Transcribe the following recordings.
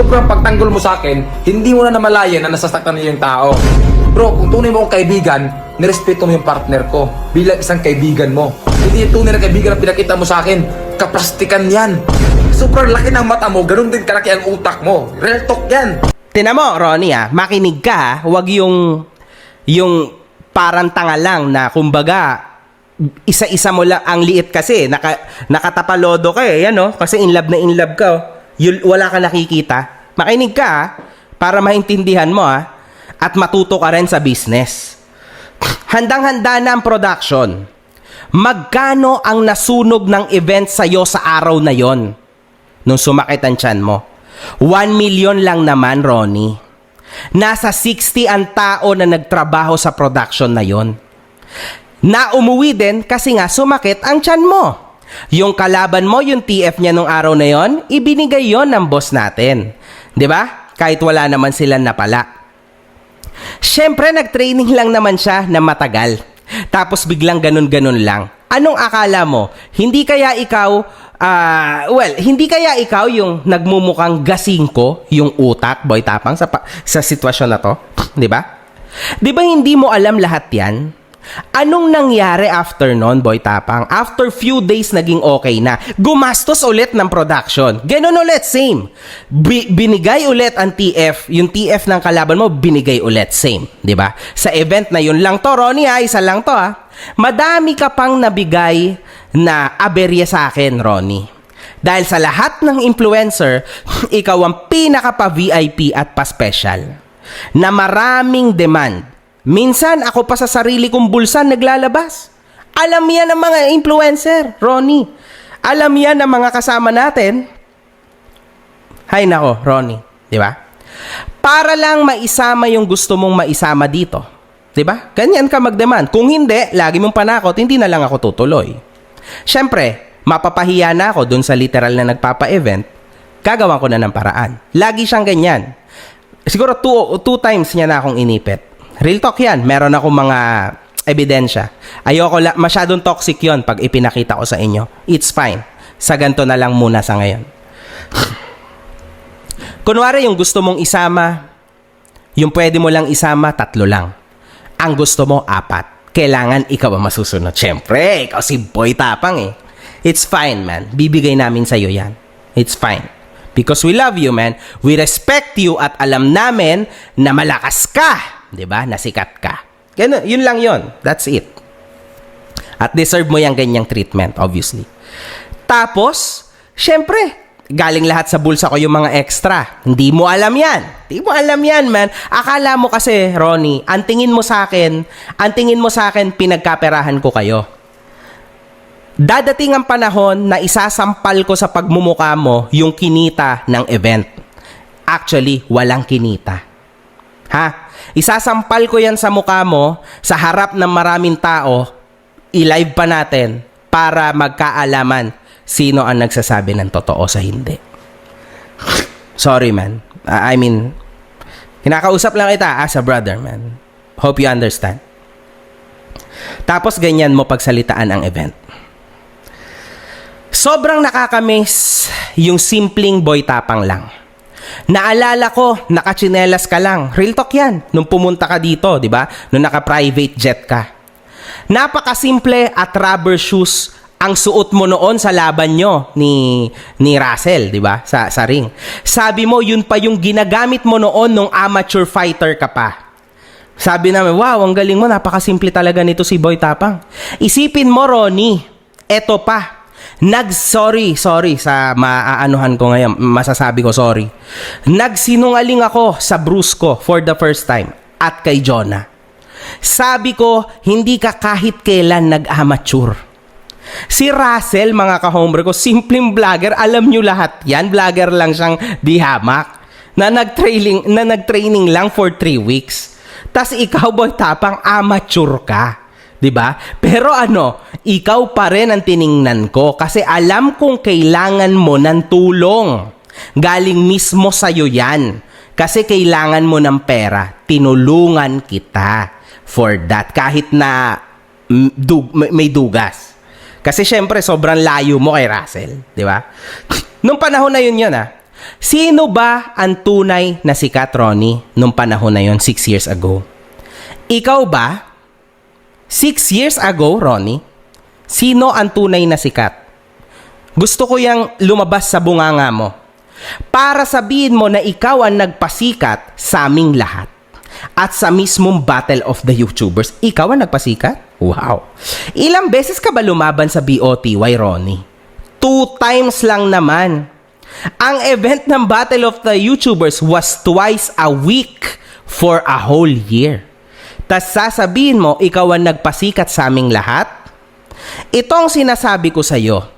sobrang pagtanggol mo sa akin, hindi mo na namalayan na nasasaktan niyo yung tao. Bro, kung tunay mo akong kaibigan, nirespeto mo yung partner ko bilang isang kaibigan mo. Hindi yung tunay na kaibigan na pinakita mo sa akin. Kaplastikan yan. Sobrang laki ng mata mo, ganun din kalaki ang utak mo. Real talk yan. Tinan mo, Ronnie ah, makinig ka ha. Huwag yung, yung parang tanga lang na kumbaga, isa-isa mo lang, ang liit kasi, naka, nakatapalodo ka eh, yan oh, kasi in love na in love ka oh. Yul, wala ka nakikita. Makinig ka ha, para maintindihan mo ha, at matuto ka rin sa business. Handang-handa na ang production. Magkano ang nasunog ng event sa'yo sa araw na yon? Nung sumakit ang tiyan mo. 1 million lang naman, Ronnie. Nasa 60 ang tao na nagtrabaho sa production na yon. Na umuwi din kasi nga sumakit ang tiyan mo. Yung kalaban mo, yung TF niya nung araw na yon, ibinigay yon ng boss natin. 'Di ba? Kahit wala naman sila napala. Siyempre, nag-training lang naman siya na matagal. Tapos biglang ganun-ganun lang. Anong akala mo? Hindi kaya ikaw, ah, well, hindi kaya ikaw yung nagmumukhang gasingko, yung utak, boy tapang, sa, sa sitwasyon na to? Di ba? Di ba hindi mo alam lahat yan? Anong nangyari after nun, Boy Tapang? After few days naging okay na. Gumastos ulit ng production. Ganun ulit, same. Bi- binigay ulit ang TF. Yung TF ng kalaban mo, binigay ulit, same. ba? Sa event na yun lang to, Ronnie, ha? Isa lang to, ha? Madami ka pang nabigay na aberya sa akin, Ronnie. Dahil sa lahat ng influencer, ikaw ang pinaka pa VIP at pa special. Na maraming demand. Minsan ako pa sa sarili kong bulsa naglalabas. Alam yan ng mga influencer, Ronnie. Alam yan ng mga kasama natin. Hay nako, Ronnie. Di ba? Para lang maisama yung gusto mong maisama dito. Di ba? Ganyan ka mag-demand. Kung hindi, lagi mong panakot, hindi na lang ako tutuloy. Siyempre, mapapahiya na ako dun sa literal na nagpapa-event, gagawan ko na ng paraan. Lagi siyang ganyan. Siguro two, two times niya na akong inipit. Real talk yan. Meron akong mga ebidensya. Ayoko la, masyadong toxic yon pag ipinakita ko sa inyo. It's fine. Sa ganito na lang muna sa ngayon. Kunwari yung gusto mong isama, yung pwede mo lang isama, tatlo lang. Ang gusto mo, apat. Kailangan ikaw ang masusunod. Siyempre, ikaw si Boy Tapang eh. It's fine, man. Bibigay namin sa'yo yan. It's fine. Because we love you, man. We respect you at alam namin na malakas ka. 'Di ba? Nasikat ka. Ganun, yun lang yun. That's it. At deserve mo yung ganyang treatment, obviously. Tapos, syempre, galing lahat sa bulsa ko yung mga extra. Hindi mo alam yan. Hindi mo alam yan, man. Akala mo kasi, Ronnie, ang tingin mo sa akin, ang tingin mo sa akin, pinagkaperahan ko kayo. Dadating ang panahon na isasampal ko sa pagmumuka mo yung kinita ng event. Actually, walang kinita. Ha? Isasampal ko yan sa mukha mo, sa harap ng maraming tao, i-live pa natin para magkaalaman sino ang nagsasabi ng totoo sa hindi. Sorry, man. I mean, kinakausap lang kita as a brother, man. Hope you understand. Tapos ganyan mo pagsalitaan ang event. Sobrang nakakamiss yung simpleng boy tapang lang. Naalala ko, nakachinelas ka lang. Real talk yan. Nung pumunta ka dito, di ba? Nung naka-private jet ka. Napakasimple at rubber shoes ang suot mo noon sa laban nyo ni, ni Russell, di ba? Sa, sa ring. Sabi mo, yun pa yung ginagamit mo noon nung amateur fighter ka pa. Sabi namin, wow, ang galing mo, napakasimple talaga nito si Boy Tapang. Isipin mo, Ronnie, eto pa, Nag-sorry, sorry sa maaanuhan ko ngayon, masasabi ko sorry. Nagsinungaling ako sa Bruce ko for the first time at kay Jonah. Sabi ko, hindi ka kahit kailan nag-amateur. Si Russell, mga ka-homer ko, simpleng vlogger, alam nyo lahat yan, vlogger lang siyang di hamak, na nag-training, na nag-training lang for 3 weeks. Tas ikaw, boy, tapang amateur ka. 'Di ba? Pero ano, ikaw pa rin ang tiningnan ko kasi alam kong kailangan mo ng tulong. Galing mismo sa iyo 'yan. Kasi kailangan mo ng pera. Tinulungan kita for that kahit na mm, dug, may dugas. Kasi syempre sobrang layo mo kay Russell, 'di ba? Nung panahon na yun yun ah. Sino ba ang tunay na sikat, Ronnie, nung panahon na yon, six years ago? Ikaw ba? Six years ago, Ronnie? Sino ang tunay na sikat? Gusto ko yung lumabas sa bunganga mo. Para sabihin mo na ikaw ang nagpasikat sa aming lahat. At sa mismong Battle of the YouTubers, ikaw ang nagpasikat? Wow. Ilang beses ka ba lumaban sa BOTY, Ronnie? Two times lang naman. Ang event ng Battle of the YouTubers was twice a week for a whole year. Tas sasabihin mo, ikaw ang nagpasikat sa aming lahat? Ito ang sinasabi ko sa'yo.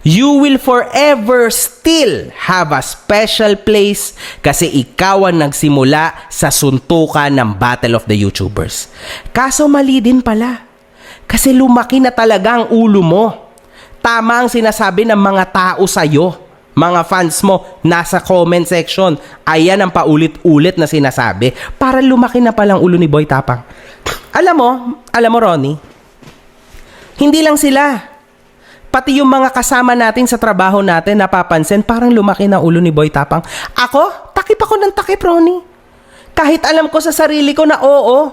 You will forever still have a special place kasi ikaw ang nagsimula sa suntukan ng Battle of the YouTubers. Kaso mali din pala. Kasi lumaki na talaga ang ulo mo. Tama ang sinasabi ng mga tao sa'yo. Mga fans mo, nasa comment section. Ayan ang paulit-ulit na sinasabi para lumaki na palang ulo ni Boy Tapang. Alam mo, alam mo Ronnie, hindi lang sila. Pati yung mga kasama natin sa trabaho natin napapansin parang lumaki na ulo ni Boy Tapang. Ako, takip ako ng takip, Ronnie. Kahit alam ko sa sarili ko na oo.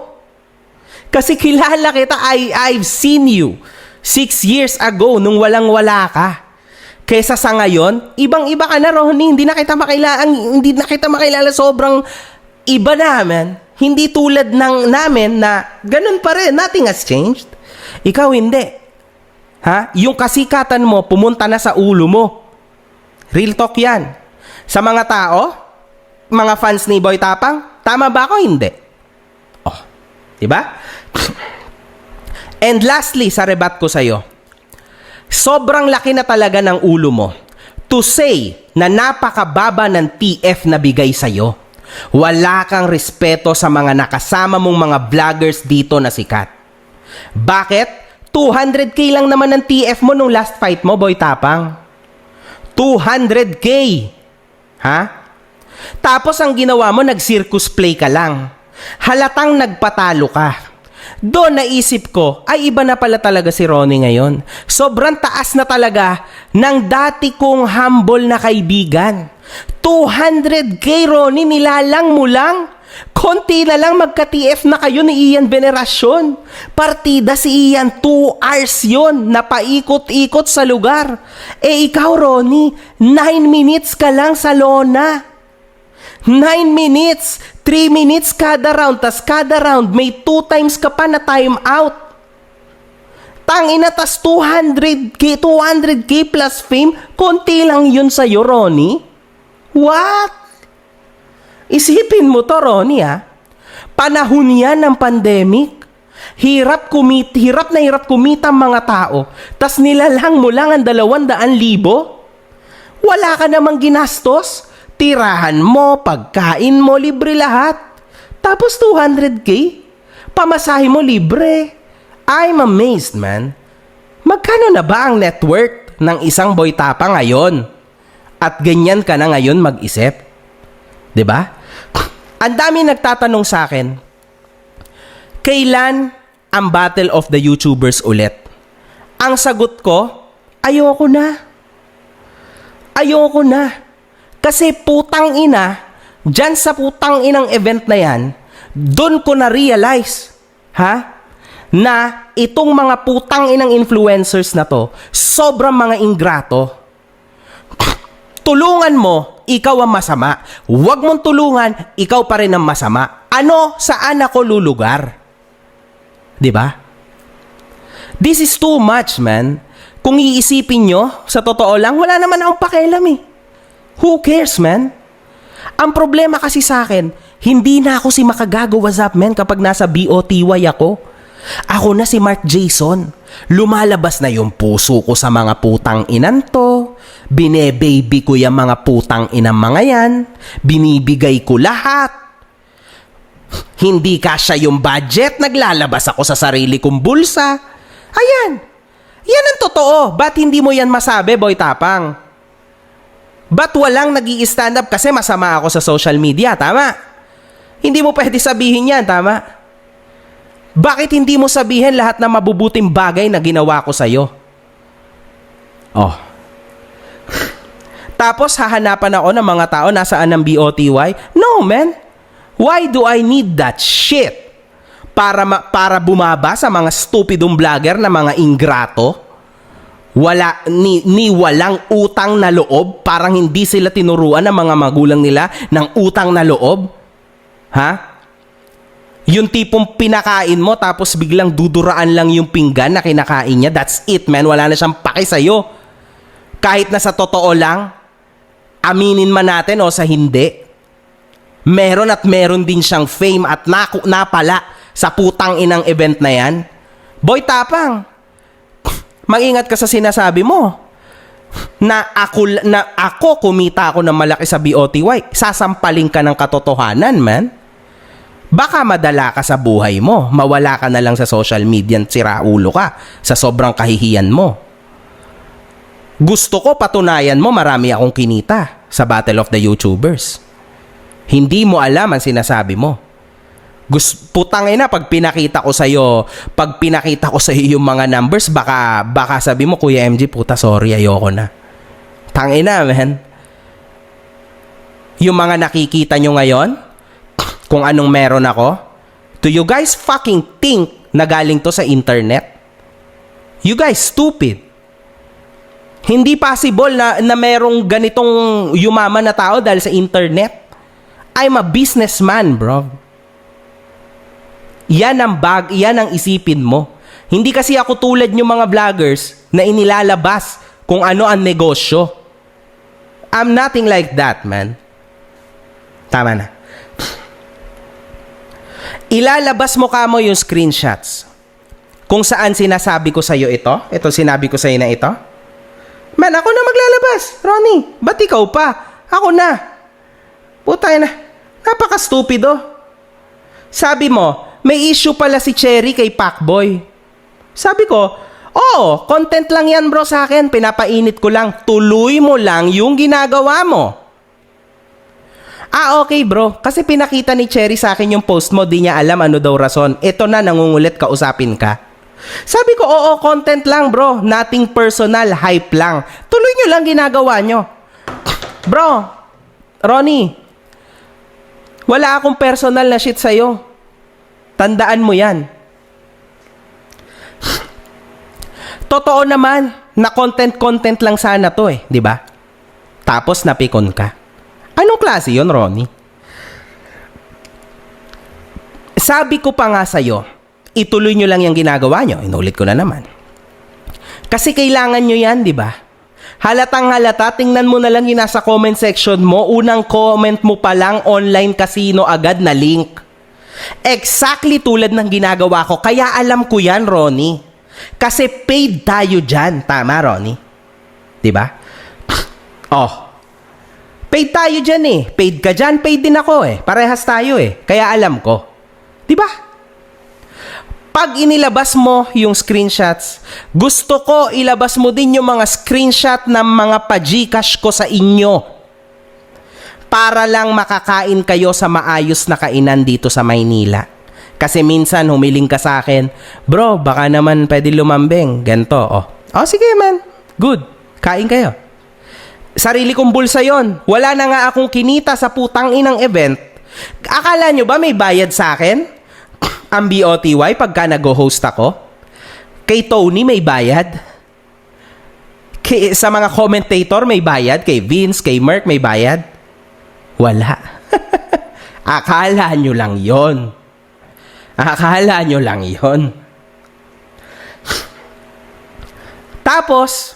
Kasi kilala kita, I, I've seen you six years ago nung walang-wala ka. Kesa sa ngayon, ibang-iba ka na, Ronnie. Hindi na kita makilala, hindi na kita makilala sobrang iba naman. Hindi tulad ng namin na ganun pa rin, nothing has changed. Ikaw hindi. Ha? Yung kasikatan mo, pumunta na sa ulo mo. Real talk yan. Sa mga tao, mga fans ni Boy Tapang, tama ba ako? Hindi. Oh, di ba? And lastly, sa rebat ko sa'yo, sobrang laki na talaga ng ulo mo to say na napakababa ng TF na bigay sa'yo. Wala kang respeto sa mga nakasama mong mga vloggers dito na sikat. Bakit? 200k lang naman ng TF mo nung last fight mo, Boy Tapang. 200k! Ha? Tapos ang ginawa mo, nag-circus play ka lang. Halatang nagpatalo ka. Doon naisip ko, ay iba na pala talaga si Ronnie ngayon. Sobrang taas na talaga ng dati kong humble na kaibigan. 200k Ronnie, nilalang mo lang. Konti na lang magka-TF na kayo ni Ian Veneracion. Partida si Ian, 2 hours yon na paikot-ikot sa lugar. Eh ikaw, Ronnie, 9 minutes ka lang sa lona. 9 minutes, 3 minutes kada round, tas kada round may 2 times ka pa na time out. Tangina, tas 200k, 200k plus fame, konti lang yun sa'yo, Ronnie. What? Isipin mo to, Ronnie, ha? Panahon yan ng pandemic. Hirap kumit, hirap na hirap kumita mga tao. Tas nilalang mo lang ang dalawang daan libo? Wala ka namang ginastos. Tirahan mo, pagkain mo, libre lahat. Tapos 200k? Pamasahe mo libre. I'm amazed, man. Magkano na ba ang net worth ng isang boy tapa ngayon? At ganyan ka na ngayon mag-isip? 'Di ba? Ang dami nagtatanong sa akin, kailan ang Battle of the YouTubers ulit? Ang sagot ko, ayoko na. Ayoko na. Kasi putang ina, dyan sa putang inang event na yan, doon ko na-realize, ha? Na itong mga putang inang influencers na to, sobrang mga ingrato. Tulungan mo, ikaw ang masama. Huwag mong tulungan, ikaw pa rin ang masama. Ano, saan ako lulugar? 'Di ba? This is too much, man. Kung iisipin nyo, sa totoo lang, wala naman akong pakialam eh. Who cares, man? Ang problema kasi sa akin, hindi na ako si Makagago What's up, man, kapag nasa BOTY ako. Ako na si Mark Jason. Lumalabas na yung puso ko sa mga putang inan to. Bine-baby ko yung mga putang inang mga yan. Binibigay ko lahat. Hindi kasya yung budget, naglalabas ako sa sarili kong bulsa. Ayan. Yan ang totoo. Ba't hindi mo yan masabi, Boy Tapang? Ba't walang nag stand up kasi masama ako sa social media, tama? Hindi mo pwede sabihin yan, tama? Bakit hindi mo sabihin lahat ng mabubuting bagay na ginawa ko sa'yo? Oh. Tapos hahanapan ako ng mga tao nasaan ang BOTY? No, man. Why do I need that shit? Para ma- para bumaba sa mga stupidong vlogger na mga ingrato? Wala ni, ni walang utang na loob, parang hindi sila tinuruan ng mga magulang nila ng utang na loob? Ha? Yung tipong pinakain mo tapos biglang duduraan lang yung pinggan na kinakain niya, that's it man, wala na siyang pake sa'yo. Kahit na sa totoo lang, aminin man natin o sa hindi, meron at meron din siyang fame at naku, napala sa putang inang event na yan. Boy Tapang, mag-ingat ka sa sinasabi mo. Na ako, na ako kumita ako ng malaki sa BOTY, sasampaling ka ng katotohanan, man. Baka madala ka sa buhay mo, mawala ka na lang sa social media at siraulo ka sa sobrang kahihiyan mo. Gusto ko patunayan mo marami akong kinita sa Battle of the YouTubers. Hindi mo alam ang sinasabi mo. Gus putang ina pag pinakita ko sa iyo, pag pinakita ko sa iyo yung mga numbers, baka baka sabi mo Kuya MG, puta sorry, ayoko na. Tangina, man. Yung mga nakikita nyo ngayon, kung anong meron ako, do you guys fucking think na galing to sa internet? You guys stupid. Hindi possible na, na merong ganitong yumaman na tao dahil sa internet. I'm a businessman, bro. Yan ang bag, yan ang isipin mo. Hindi kasi ako tulad yung mga vloggers na inilalabas kung ano ang negosyo. I'm nothing like that, man. Tama na. Ilalabas mo ka mo yung screenshots. Kung saan sinasabi ko sa'yo ito, ito sinabi ko sa'yo na ito. Man, ako na maglalabas. Ronnie, ba't ikaw pa? Ako na. Puta na. Napaka-stupido. Sabi mo, may issue pala si Cherry kay Pacboy. Sabi ko, oo, content lang yan bro sa akin. Pinapainit ko lang. Tuloy mo lang yung ginagawa mo. Ah, okay bro. Kasi pinakita ni Cherry sa akin yung post mo, di niya alam ano daw rason. Ito na, nangungulit, kausapin ka. Sabi ko, oo, content lang bro. Nothing personal, hype lang. Tuloy nyo lang ginagawa nyo. Bro, Ronnie, wala akong personal na shit sa'yo. Tandaan mo yan. Totoo naman na content-content lang sana to eh, di ba? Tapos napikon ka. Anong klase yon Ronnie? Sabi ko pa nga sa'yo, ituloy nyo lang yung ginagawa nyo. Inulit ko na naman. Kasi kailangan nyo yan, di ba? Halatang halata, tingnan mo na lang yung nasa comment section mo. Unang comment mo pa lang, online casino agad na link. Exactly tulad ng ginagawa ko. Kaya alam ko yan, Ronnie. Kasi paid tayo dyan. Tama, Ronnie? Ba? oh. Paid tayo dyan eh. Paid ka dyan, paid din ako eh. Parehas tayo eh. Kaya alam ko. Ba? Pag inilabas mo yung screenshots, gusto ko ilabas mo din yung mga screenshot ng mga pa-Gcash ko sa inyo. Para lang makakain kayo sa maayos na kainan dito sa Maynila. Kasi minsan humiling ka sa akin, bro, baka naman pwede lumambing. Ganto, oh. Oh, sige man. Good. Kain kayo. Sarili kong bulsa yon. Wala na nga akong kinita sa putang inang event. Akala nyo ba may bayad sa akin? Ang BOTY pagka nag-host ako? Kay Tony may bayad? Kay, sa mga commentator may bayad? Kay Vince, kay Merck may bayad? Wala. Akala nyo lang yon. Akala nyo lang yon. Tapos,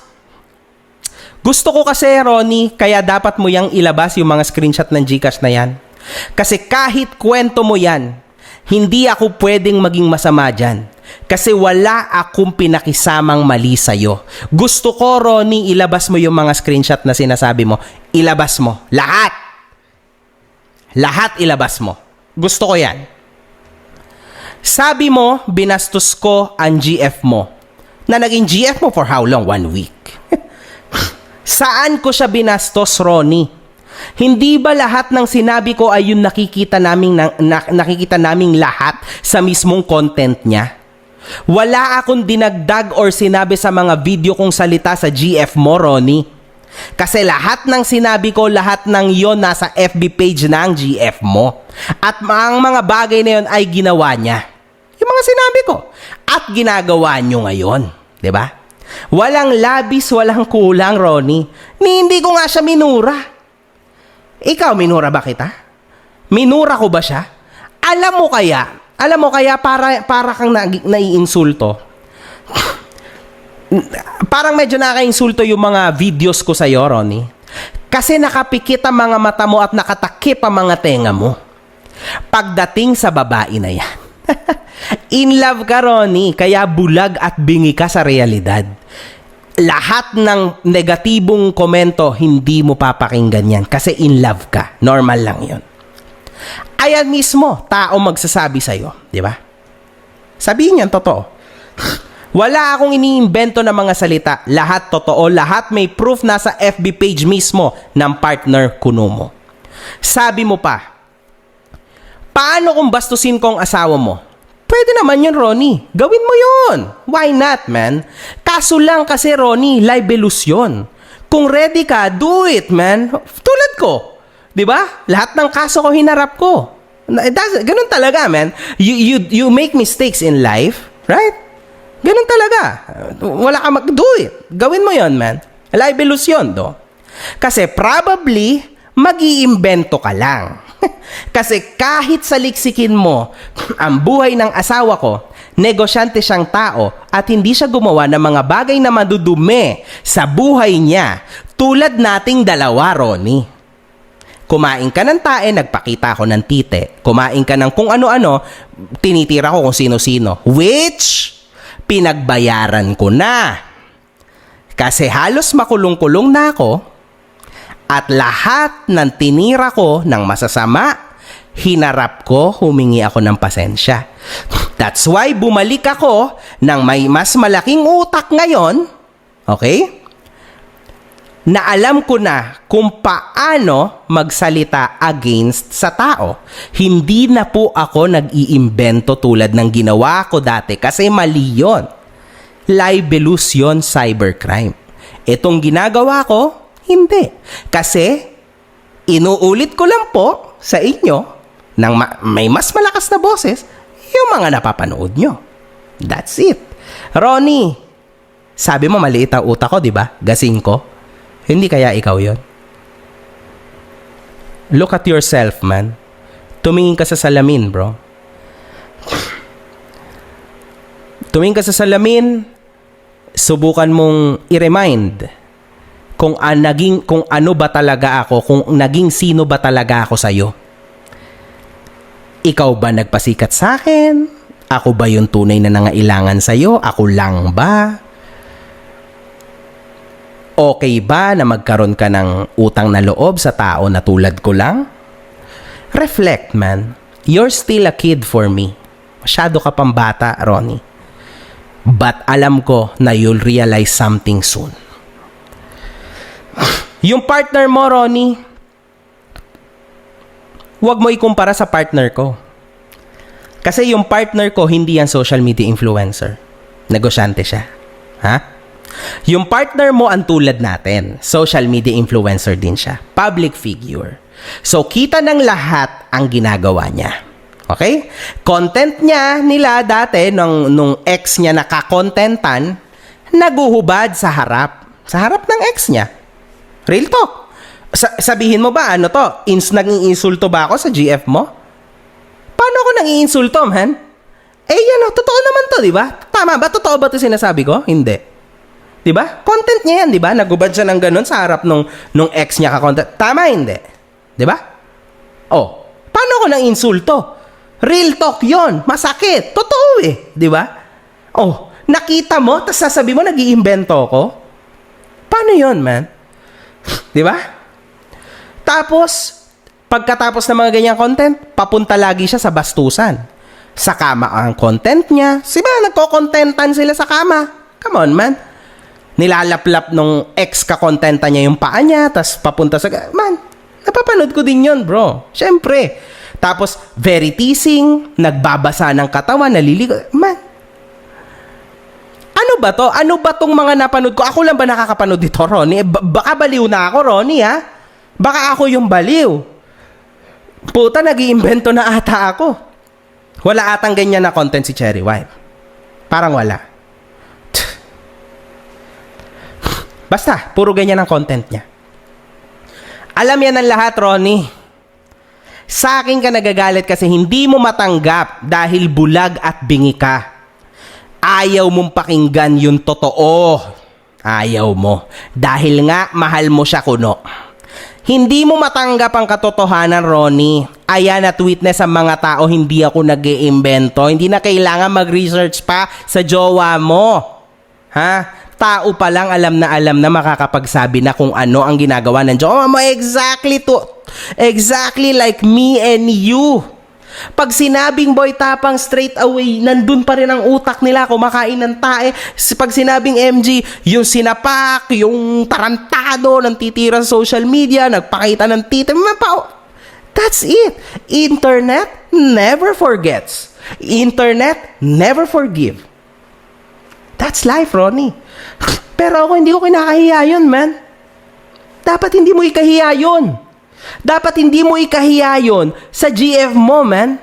gusto ko kasi, Ronnie, kaya dapat mo yang ilabas yung mga screenshot ng Gcash na yan. Kasi kahit kwento mo yan, hindi ako pwedeng maging masama dyan. Kasi wala akong pinakisamang mali sa'yo. Gusto ko, Ronnie, ilabas mo yung mga screenshot na sinasabi mo. Ilabas mo. Lahat. Lahat ilabas mo. Gusto ko yan. Sabi mo, binastos ko ang GF mo. Na naging GF mo for how long? One week. Saan ko siya binastos, Ronnie? Hindi ba lahat ng sinabi ko ay yung nakikita naming na, na- nakikita naming lahat sa mismong content niya? Wala akong dinagdag or sinabi sa mga video kong salita sa GF mo, Ronnie. Kasi lahat ng sinabi ko, lahat ng yon nasa FB page ng GF mo. At ang mga bagay na yon ay ginawa niya. Yung mga sinabi ko. At ginagawa nyo ngayon. ba? Walang labis, walang kulang, Ronnie. Ni hindi ko nga siya minura. Ikaw, minura ba kita? Minura ko ba siya? Alam mo kaya, alam mo kaya para, para kang na, naiinsulto. Parang medyo nakaka-insulto yung mga videos ko sa'yo, Ronnie. Kasi nakapikit ang mga mata mo at nakatakip ang mga tenga mo. Pagdating sa babae na yan. In love ka, Ronnie, kaya bulag at bingi ka sa realidad. Lahat ng negatibong komento, hindi mo papakinggan yan kasi in love ka. Normal lang yon. Ayan mismo, tao magsasabi sa'yo, di ba? Sabihin yan, totoo. Wala akong iniimbento na mga salita. Lahat totoo, lahat may proof nasa FB page mismo ng partner kuno mo. Sabi mo pa, paano kung bastusin ko ang asawa mo? Pwede naman yun, Ronnie. Gawin mo yun. Why not, man? Kaso lang kasi, Ronnie, libelous yun. Kung ready ka, do it, man. Tulad ko. ba? Lahat ng kaso ko hinarap ko. Na- that's- Ganun talaga, man. You, you, you make mistakes in life, right? Ganun talaga. Wala ka mag-do it. Gawin mo yon man. Libelous yun, do. Kasi probably, mag-iimbento ka lang. Kasi kahit sa liksikin mo, ang buhay ng asawa ko, negosyante siyang tao at hindi siya gumawa ng mga bagay na madudumi sa buhay niya tulad nating dalawa, Ronnie. Kumain ka ng tae, nagpakita ako ng tite. Kumain ka ng kung ano-ano, tinitira ko kung sino-sino. Which, pinagbayaran ko na. Kasi halos makulong-kulong na ako at lahat ng tinira ko ng masasama, hinarap ko, humingi ako ng pasensya. That's why bumalik ako ng may mas malaking utak ngayon, okay? Na alam ko na kung paano magsalita against sa tao. Hindi na po ako nag-iimbento tulad ng ginawa ko dati kasi mali yun. Libelous yun, cybercrime. Itong ginagawa ko, hindi. Kasi, inuulit ko lang po sa inyo ng ma- may mas malakas na boses yung mga napapanood nyo. That's it. Ronnie, sabi mo maliit ang utak ko, di ba? Gasing ko. Hindi kaya ikaw yon? Look at yourself, man. Tumingin ka sa salamin, bro. Tumingin ka sa salamin, subukan mong i-remind kung, ah, naging, kung ano ba talaga ako, kung naging sino ba talaga ako sa'yo. Ikaw ba nagpasikat sa akin? Ako ba yung tunay na nangailangan sa'yo? Ako lang ba? Okay ba na magkaroon ka ng utang na loob sa tao na tulad ko lang? Reflect, man. You're still a kid for me. Masyado ka pang bata, Ronnie. But alam ko na you'll realize something soon. Yung partner mo, Ronnie, huwag mo ikumpara sa partner ko. Kasi yung partner ko, hindi yan social media influencer. Negosyante siya. Ha? Yung partner mo ang tulad natin. Social media influencer din siya. Public figure. So, kita ng lahat ang ginagawa niya. Okay? Content niya nila dati, nung, nung ex niya nakakontentan, naguhubad sa harap. Sa harap ng ex niya. Real talk. Sa- sabihin mo ba, ano to? Ins naging insulto ba ako sa GF mo? Paano ako nang iinsulto, man? Eh, yan o, totoo naman to, di ba? Tama ba? Totoo ba to sinasabi ko? Hindi. Di ba? Content niya yan, di ba? Nagubad siya ng ganun sa harap nung, nung ex niya ka-content. Tama, hindi. Di ba? Oh, paano ako nang insulto? Real talk yon, Masakit. Totoo eh. Di ba? Oh, nakita mo, tapos sasabi mo, nag-iimbento ko? Paano yon man? Di ba? Tapos, pagkatapos ng mga ganyang content, papunta lagi siya sa bastusan. Sa kama ang content niya. Siba, nagko-contentan sila sa kama. Come on, man. Nilalaplap nung ex ka-contenta niya yung paa niya, tas papunta sa... Man, napapanood ko din yon bro. Siyempre. Tapos, very teasing, nagbabasa ng katawan, naliligo. Man, ano ba to? Ano ba tong mga napanood ko? Ako lang ba nakakapanood dito, Ronnie? Ba- baka baliw na ako, Ronnie, ha? Baka ako yung baliw. Puta, nag iimbento na ata ako. Wala atang ganyan na content si Cherry White. Parang wala. Basta, puro ganyan ang content niya. Alam yan ng lahat, Ronnie. Sa akin ka nagagalit kasi hindi mo matanggap dahil bulag at bingi ka. Ayaw mong pakinggan yung totoo. Ayaw mo. Dahil nga, mahal mo siya kuno. Hindi mo matanggap ang katotohanan, Ronnie. Ayan at witness ang mga tao, hindi ako nag iimbento Hindi na kailangan mag-research pa sa jowa mo. Ha? Tao pa lang alam na alam na makakapagsabi na kung ano ang ginagawa ng jowa mo. Exactly to, exactly like me and you. Pag sinabing boy tapang straight away, nandun pa rin ang utak nila kumakain ng tae. Pag sinabing MG, yung sinapak, yung tarantado, ng titira sa social media, nagpakita ng tita, mapa- That's it. Internet never forgets. Internet never forgive. That's life, Ronnie. Pero ako hindi ko kinakahiya yun, man. Dapat hindi mo ikahiya yun. Dapat hindi mo ikahiya yun sa GF mo, man.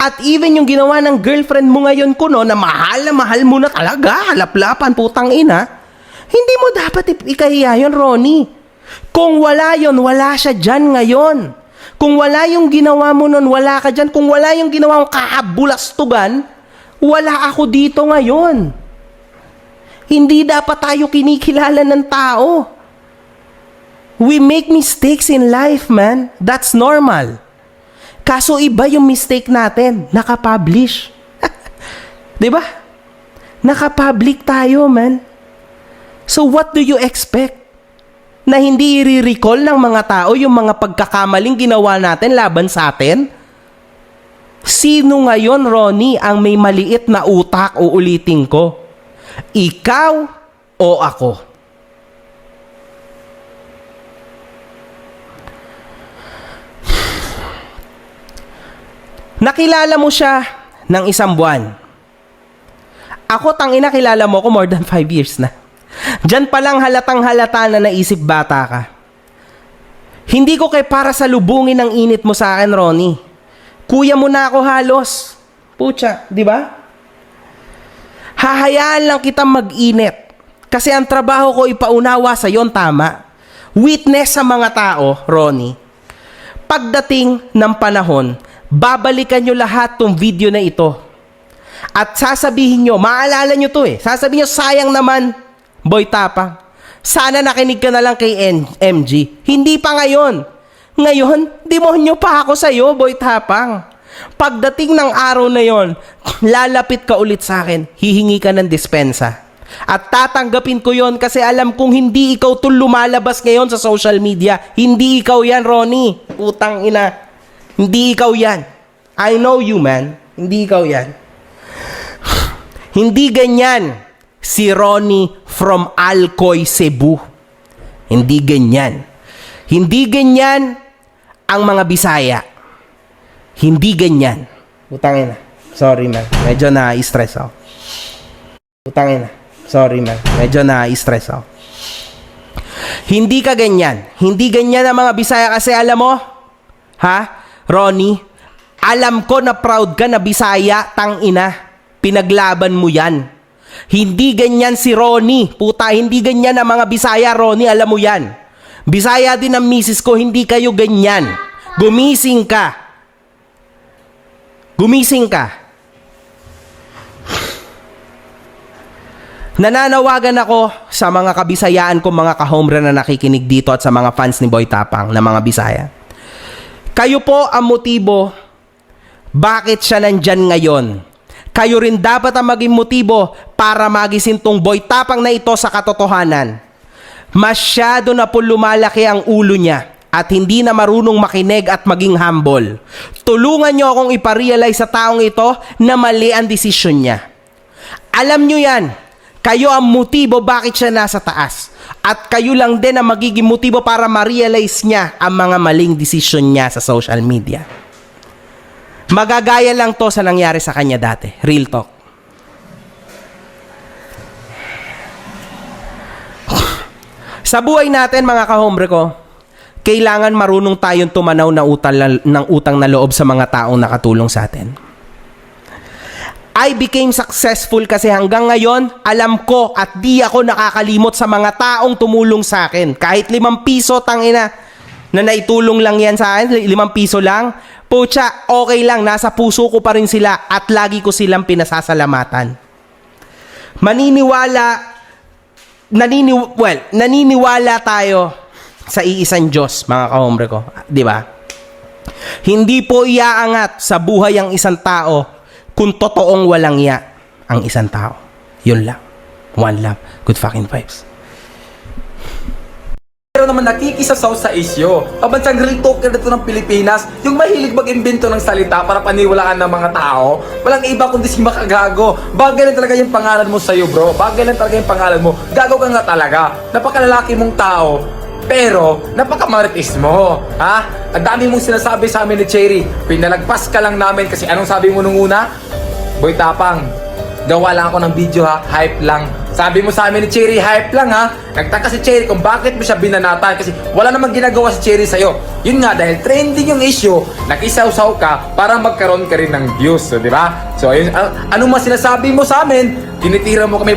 At even yung ginawa ng girlfriend mo ngayon kuno na mahal na mahal mo na talaga, halaplapan, putang ina, hindi mo dapat ikahiya yun, Ronnie. Kung wala yun, wala siya dyan ngayon. Kung wala yung ginawa mo nun, wala ka dyan. Kung wala yung ginawa mong kaabulastugan, wala ako dito ngayon. Hindi dapat tayo kinikilala ng tao. We make mistakes in life, man. That's normal. Kaso iba yung mistake natin. Nakapublish. ba? Nakapublic tayo, man. So what do you expect? Na hindi i-recall ng mga tao yung mga pagkakamaling ginawa natin laban sa atin? Sino ngayon, Ronnie, ang may maliit na utak o ulitin ko? Ikaw o ako? Nakilala mo siya ng isang buwan. Ako tangina kilala mo ko more than 5 years na. Diyan pa lang halatang halata na naisip bata ka. Hindi ko kay para sa lubungin ng init mo sa akin, Ronnie. Kuya mo na ako halos. Pucha, di ba? Hahayaan lang kita mag-init. Kasi ang trabaho ko ipaunawa sa yon tama. Witness sa mga tao, Ronnie. Pagdating ng panahon, babalikan nyo lahat tong video na ito. At sasabihin nyo, maalala nyo to eh. Sasabihin nyo, sayang naman, boy tapang. Sana nakinig ka na lang kay N- MG. Hindi pa ngayon. Ngayon, demonyo pa ako sa'yo, boy tapang. Pagdating ng araw na yon, lalapit ka ulit sa akin, hihingi ka ng dispensa. At tatanggapin ko yon kasi alam kong hindi ikaw to lumalabas ngayon sa social media. Hindi ikaw yan, Ronnie. Putang ina. Hindi ikaw yan. I know you, man. Hindi ikaw yan. Hindi ganyan si Ronnie from Alcoy, Cebu. Hindi ganyan. Hindi ganyan ang mga Bisaya. Hindi ganyan. Utangin na. Sorry, man. Medyo na-stress ako. Utangin na. Sorry, man. Medyo na-stress ako. Hindi ka ganyan. Hindi ganyan ang mga Bisaya kasi alam mo, ha, Ronnie, alam ko na proud ka na Bisaya, tang ina. Pinaglaban mo yan. Hindi ganyan si Ronnie. Puta, hindi ganyan ang mga Bisaya, Ronnie. Alam mo yan. Bisaya din ang misis ko, hindi kayo ganyan. Gumising ka. Gumising ka. Nananawagan ako sa mga kabisayaan ko mga kahomre na nakikinig dito at sa mga fans ni Boy Tapang na mga Bisaya. Kayo po ang motibo bakit siya nandyan ngayon. Kayo rin dapat ang maging motibo para magising tong Boy Tapang na ito sa katotohanan. Masyado na po lumalaki ang ulo niya at hindi na marunong makinig at maging humble. Tulungan niyo akong iparealize sa taong ito na mali ang desisyon niya. Alam nyo yan. Kayo ang motibo bakit siya nasa taas. At kayo lang din ang magiging motibo para ma-realize niya ang mga maling desisyon niya sa social media. Magagaya lang to sa nangyari sa kanya dati. Real talk. Sa buhay natin mga kahombre ko, kailangan marunong tayong tumanaw na utang, ng utang na loob sa mga taong nakatulong sa atin. I became successful kasi hanggang ngayon, alam ko at di ako nakakalimot sa mga taong tumulong sa akin. Kahit limang piso, tangina, na naitulong lang yan sa akin, limang piso lang, pucha, okay lang, nasa puso ko pa rin sila at lagi ko silang pinasasalamatan. Maniniwala, nanini, well, naniniwala tayo sa iisang Diyos, mga kahombre ko. Di ba? Hindi po iaangat sa buhay ang isang tao kung totoong walang iya ang isang tao. Yun lang. One love. Good fucking vibes. Pero naman nakikisasaw sa isyo. Kabansang real talker dito ng Pilipinas, yung mahilig mag-imbento ng salita para paniwalaan ng mga tao, walang iba kundi si makagago. Bagay lang talaga yung pangalan mo sa'yo, bro. Bagay lang talaga yung pangalan mo. Gago ka nga talaga. Napakalalaki mong tao. Pero, napakamaritis mo. Ha? Ang dami mong sinasabi sa amin ni Cherry. Pinalagpas ka lang namin kasi anong sabi mo nung una? Boy Tapang, gawa lang ako ng video ha, hype lang. Sabi mo sa amin ni Cherry, hype lang ha. Nagtaka si Cherry kung bakit mo siya binanatan kasi wala namang ginagawa si Cherry sa'yo. Yun nga, dahil trending yung issue, nakisaw-saw ka para magkaroon ka rin ng views, so, di ba? So, ayun, a- ano man sinasabi mo sa amin, tinitira mo kami